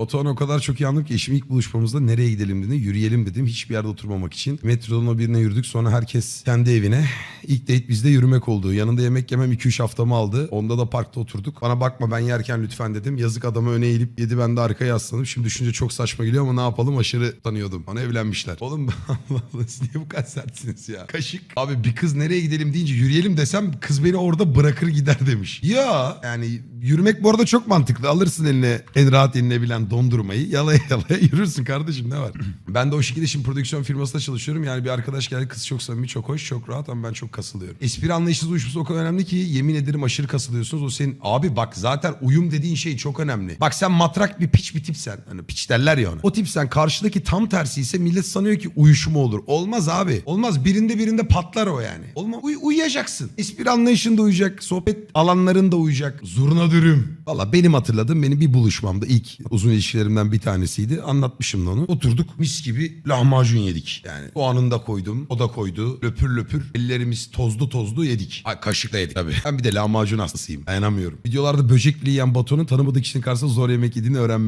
Batuhan o kadar çok yandım ki eşim ilk buluşmamızda nereye gidelim dedi. Yürüyelim dedim hiçbir yerde oturmamak için. Metrodan o birine yürüdük sonra herkes kendi evine. İlk date bizde yürümek oldu. Yanında yemek yemem 2-3 haftamı aldı. Onda da parkta oturduk. Bana bakma ben yerken lütfen dedim. Yazık adamı öne eğilip yedi ben de arkaya yaslandım. Şimdi düşünce çok saçma geliyor ama ne yapalım aşırı tanıyordum. Bana evlenmişler. Oğlum Allah Allah siz niye bu kadar sertsiniz ya? Kaşık. Abi bir kız nereye gidelim deyince yürüyelim desem kız beni orada bırakır gider demiş. Ya yani yürümek bu arada çok mantıklı. Alırsın eline en rahat yenilebilen dondurmayı yalaya yalaya yürürsün kardeşim ne var? ben de o şekilde şimdi prodüksiyon firmasında çalışıyorum. Yani bir arkadaş geldi kız çok samimi çok hoş çok rahat ama ben çok kasılıyorum. Espri anlayışınız uyuşması o kadar önemli ki yemin ederim aşırı kasılıyorsunuz. O senin abi bak zaten uyum dediğin şey çok önemli. Bak sen matrak bir piç bir tipsen. Hani piç derler ya ona. O tipsen karşıdaki tam tersi ise millet sanıyor ki uyuşma olur. Olmaz abi. Olmaz birinde birinde patlar o yani. Olma uy- uyuyacaksın. Espri anlayışında uyuyacak. Sohbet alanlarında uyuyacak. Zurna dürüm. Valla benim hatırladığım benim bir buluşmamda ilk uzun ilişkilerimden bir tanesiydi. Anlatmışım da onu. Oturduk mis gibi lahmacun yedik. Yani o anında koydum. O da koydu. Löpür löpür. Ellerimiz tozlu tozlu yedik. Ay, kaşıkla yedik tabii. Ben bir de lahmacun hastasıyım. Dayanamıyorum. Videolarda böcek bile yiyen Batu'nun tanımadığı kişinin karşısında zor yemek yediğini öğrenmek